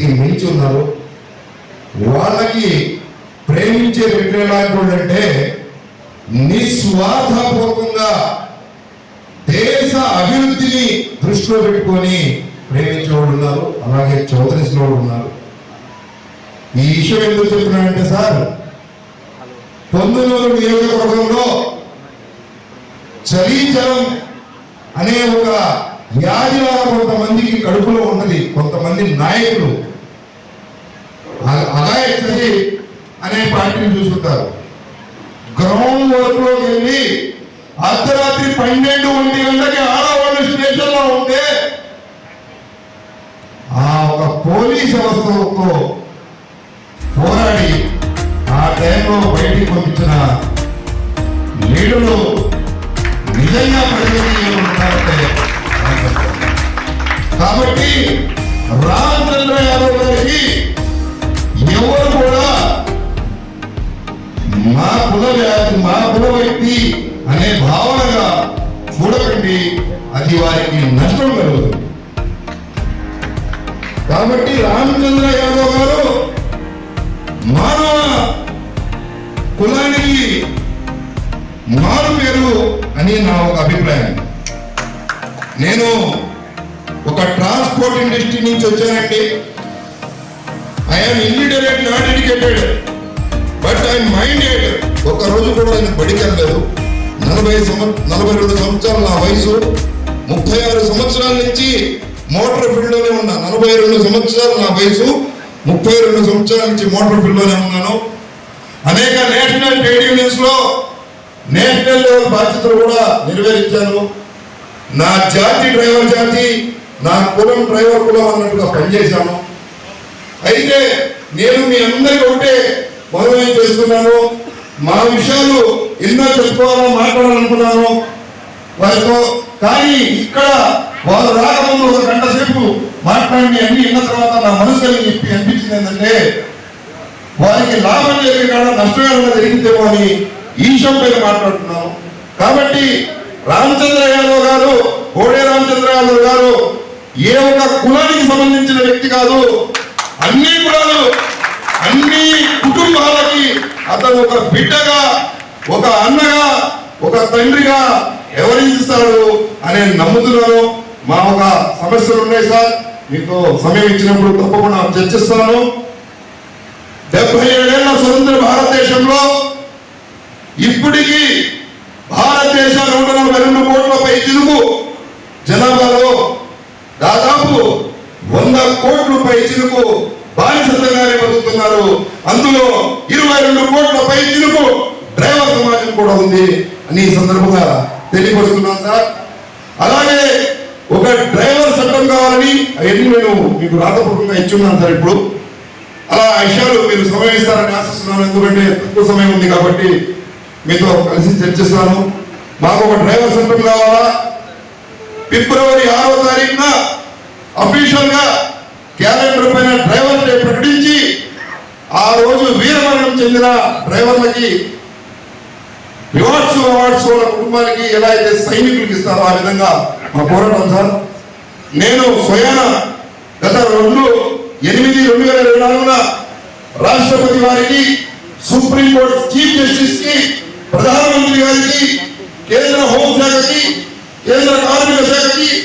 స్థితికి మించి ఉన్నారు. వాళ్ళకి ప్రేమించే బిడ్డ ఎలాంటి వాళ్ళంటే నిస్వార్థపూర్వకంగా దేశ అభివృద్ధిని దృష్టిలో పెట్టుకొని ప్రేమించేవాడు ఉన్నారు. అలాగే చౌదరిసిన ఉన్నారు. ఈ విషయం ఎందుకు చెప్తున్నానంటే సార్ పొందునూరు నియోజకవర్గంలో చలీచలం అనే ఒక వ్యాధిలా కొంతమందికి కడుపులో ఉన్నది కొంతమంది నాయకులు. అగాయత్రి అనే పార్టీని చూసుకుంటారు. గ్రౌండ్ వర్క్ వెళ్ళి అర్ధరాత్రి పన్నెండు ఒంటి గంటకి ఆడవాళ్ళు స్టేషన్లో ఉంటే ఆ ఒక పోలీస్ వ్యవస్థతో పోరాడి ఆ టైంలో బయటికి పంపించిన లీడర్లు నిజంగా ప్రజలు ఉంటారంటే కాబట్టి రామచంద్ర యాదవ్ గారికి ఎవరు కూడా మా కుల వ్యాధి మా కుల వ్యక్తి అనే భావనగా చూడకండి. అది వారికి నష్టం కలుగుతుంది. కాబట్టి రామచంద్ర యాదవ్ గారు మానవ కులానికి మారు పేరు అని నా ఒక అభిప్రాయం. నేను ఒక ట్రాన్స్పోర్ట్ ఇండస్ట్రీ నుంచి వచ్చానండి I'm illiterate not educated but I minded ఒక రోజు కూడా నేను బడికెళ్ళలేదు నలభై సంవ- నలభై రెండు సంవత్సరాల నా వయసు ముప్పై ఆరు సంవత్సరాల నుంచి మోటార్ ఫీల్డ్లోనే ఉన్నా. నలభై రెండు సంవత్సరాలు నా వయసు ముప్పై రెండు సంవత్సరాల నుంచి మోటార్ ఫీల్డ్లోనే ఉన్నాను. అనేక నేషనల్ ట్రేడ్ యూనియన్స్లో నేషనల్ లెవెల్ బాధ్యతలు కూడా నెరవేర్చాను. నా జాతి డ్రైవర్ జాతి నా కులం డ్రైవర్ కులం అన్నట్టుగా పనిచేశాను అయితే నేను మీ అందరికీ ఒకటే మనవి చేస్తున్నాను? మా విషయాలు ఎన్నో చెప్పుకోవాలని మాట్లాడాలనుకున్నాను. వారితో కానీ ఇక్కడ వాళ్ళు రాకముందు ఒక గంట సేపు మాట్లాడి అన్ని విన్న తర్వాత నా మనసు చెప్పి అనిపించింది ఏంటంటే వారికి లాభం జరిగే కాడ నష్టం ఏమైనా జరిగిందేమో అని ఈ విషయం పైన మాట్లాడుతున్నాను. కాబట్టి రామచంద్ర యాదవ్ గారు కోడే రామచంద్ర యాదవ్ గారు ఏ ఒక కులానికి సంబంధించిన వ్యక్తి కాదు అన్ని కులాలు అన్ని కుటుంబాలకి అతను ఒక బిడ్డగా ఒక అన్నగా ఒక తండ్రిగా వ్యవహరిస్తాడు అని నమ్ముతున్నాను. మా ఒక సమస్యలు ఉన్నాయి సార్. మీకు సమయం ఇచ్చినప్పుడు తప్పకుండా చర్చిస్తాను. డెబ్బై ఏడేళ్ళ స్వతంత్ర భారతదేశంలో ఇప్పటికీ భారతదేశ నూట నలభై రెండు కోట్ల పై జనాభాలో దాదాపు వంద కోట్ల పై చిరుకు బానిసత్వంగానే బతుకుతున్నారు. అందులో ఇరవై రెండు కోట్ల పై చిరుకు డ్రైవర్ సమాజం కూడా ఉంది అని ఈ సందర్భంగా తెలియపరుస్తున్నాను సార్. అలాగే ఒక డ్రైవర్ చట్టం కావాలని అవన్నీ నేను మీకు రాతపూర్వకంగా ఇచ్చున్నాను సార్ ఇప్పుడు. అలా ఆ విషయాలు మీరు సమయం ఇస్తారని ఆశిస్తున్నాను. ఎందుకంటే తక్కువ సమయం ఉంది కాబట్టి మీతో కలిసి చర్చిస్తాను. మాకు ఒక డ్రైవర్ చట్టం కావాలా? ఫిబ్రవరి ఆరో తారీఖున అఫీషియల్గా క్యాలెండర్ పైన డ్రైవర్ డే ప్రకటించి ఆ రోజు వీరమరణం చెందిన డ్రైవర్లకి రివార్డ్స్ అవార్డ్స్ వాళ్ళ కుటుంబానికి ఎలా అయితే సైనికులకు ఇస్తారో ఆ విధంగా మా పోరాటం సార్. నేను స్వయాన గత రెండు ఎనిమిది రెండు వేల ఇరవై నాలుగున రాష్ట్రపతి వారికి సుప్రీంకోర్టు చీఫ్ జస్టిస్కి ప్రధానమంత్రి గారికి కేంద్ర హోంశాఖకి కేంద్ర కార్మిక grande